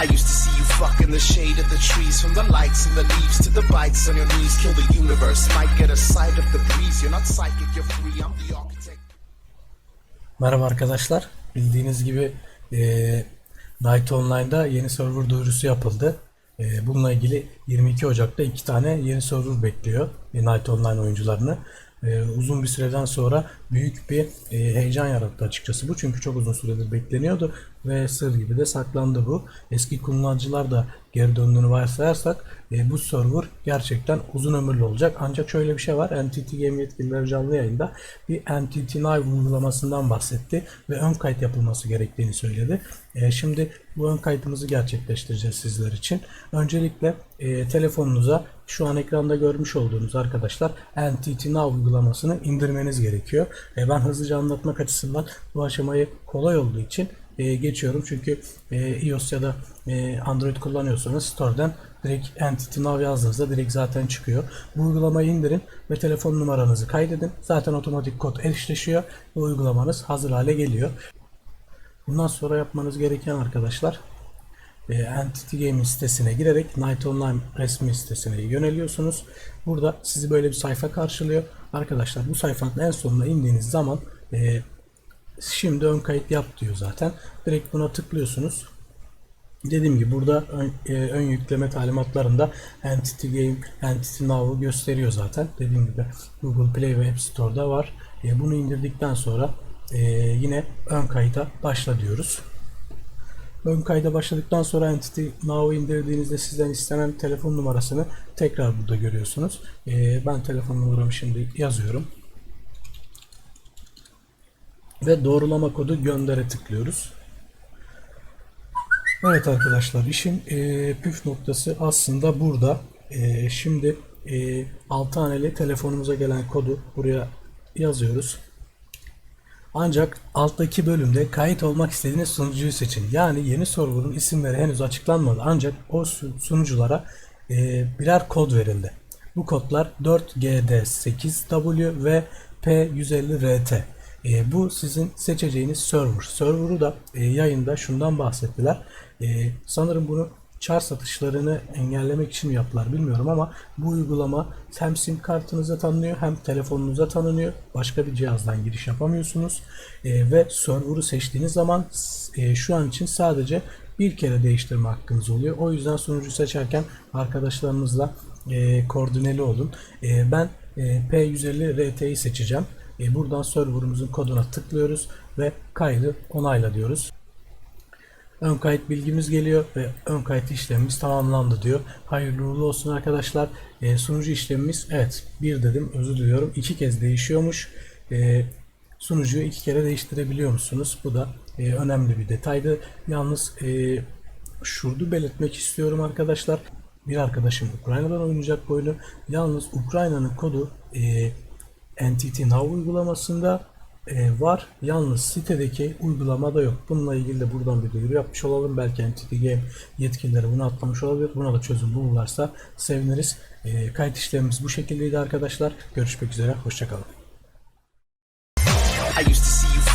I used to see you fuck in the shade of the trees, from the lights and the leaves to the bites on your knees. Kill the universe, might get a sight of the breeze. You're not psychic, you're free. I'm the architect. Merhaba arkadaşlar. Bildiğiniz gibi e, Night Online'da yeni server duyurusu yapıldı. E, bununla ilgili 22 Ocak'ta iki tane yeni server bekliyor e, Night Online oyuncularını. E, uzun bir süreden sonra büyük bir e, heyecan yarattı açıkçası bu. Çünkü çok uzun süredir bekleniyordu ve sır gibi de saklandı bu. Eski kullanıcılar da geri döndüğünü varsayarsak e, bu server gerçekten uzun ömürlü olacak. Ancak şöyle bir şey var. NTT Game yetkilileri canlı yayında bir NTT Live uygulamasından bahsetti ve ön kayıt yapılması gerektiğini söyledi. E, şimdi bu ön kaydımızı gerçekleştireceğiz sizler için. Öncelikle e, telefonunuza şu an ekranda görmüş olduğunuz arkadaşlar NTT Now uygulamasını indirmeniz gerekiyor. E, ben hızlıca anlatmak açısından bu aşamayı kolay olduğu için e, geçiyorum. Çünkü e, iOS ya da e, Android kullanıyorsanız store'dan direkt Entity Now yazdığınızda direkt zaten çıkıyor. Bu uygulamayı indirin ve telefon numaranızı kaydedin. Zaten otomatik kod eşleşiyor ve uygulamanız hazır hale geliyor. Bundan sonra yapmanız gereken arkadaşlar e, Entity Game'in sitesine girerek Night Online resmi sitesine yöneliyorsunuz. Burada sizi böyle bir sayfa karşılıyor. Arkadaşlar bu sayfanın en sonuna indiğiniz zaman e, şimdi ön kayıt yap diyor zaten. Direkt buna tıklıyorsunuz. Dediğim gibi burada ön, e, ön yükleme talimatlarında Entity Game, Entity Now'u gösteriyor zaten. Dediğim gibi Google Play ve App Store'da var. E, bunu indirdikten sonra e, yine ön kayıta başla diyoruz. Ön kayda başladıktan sonra Entity Now'u indirdiğinizde sizden istenen telefon numarasını tekrar burada görüyorsunuz. E, ben telefon numaramı şimdi yazıyorum. Ve doğrulama kodu göndere tıklıyoruz. Evet arkadaşlar işin e, püf noktası aslında burada. E, şimdi e, 6 haneli telefonumuza gelen kodu buraya yazıyoruz. Ancak alttaki bölümde kayıt olmak istediğiniz sunucuyu seçin. Yani yeni server'ın isimleri henüz açıklanmadı. Ancak o su- sunuculara e, birer kod verildi. Bu kodlar 4GD8W ve P150RT. E, bu sizin seçeceğiniz server. Server'ı da e, yayında şundan bahsettiler. E, sanırım bunu çar satışlarını engellemek için mi yaptılar bilmiyorum ama bu uygulama hem sim kartınıza tanınıyor hem telefonunuza tanınıyor. Başka bir cihazdan giriş yapamıyorsunuz. E, ve server'ı seçtiğiniz zaman e, şu an için sadece bir kere değiştirme hakkınız oluyor. O yüzden sunucu seçerken arkadaşlarınızla e, koordineli olun. E, ben e, P150 RT'yi seçeceğim. E, buradan server'ımızın koduna tıklıyoruz ve kaydı onayla diyoruz. Ön kayıt bilgimiz geliyor ve ön kayıt işlemimiz tamamlandı diyor. Hayırlı uğurlu olsun arkadaşlar. E, sunucu işlemimiz evet bir dedim özür diliyorum iki kez değişiyormuş. E, sunucuyu iki kere değiştirebiliyor musunuz? Bu da e, önemli bir detaydı. Yalnız e, şurada belirtmek istiyorum arkadaşlar. Bir arkadaşım Ukrayna'dan oynayacak bu oyunu. Yalnız Ukrayna'nın kodu e, NTT Now uygulamasında e, var. Yalnız sitedeki uygulamada yok. Bununla ilgili de buradan bir duyuru yapmış olalım. Belki NTT Game yetkilileri bunu atlamış olabilir. Buna da çözüm bulurlarsa seviniriz. E, kayıt işlemimiz bu şekildeydi arkadaşlar. Görüşmek üzere. Hoşçakalın.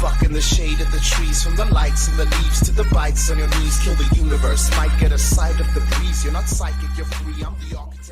Fuck in the shade of the trees, from the lights and the leaves to the bites on your knees. Kill the universe, might get a sight of the breeze. You're not psychic, you're free. I'm the architect.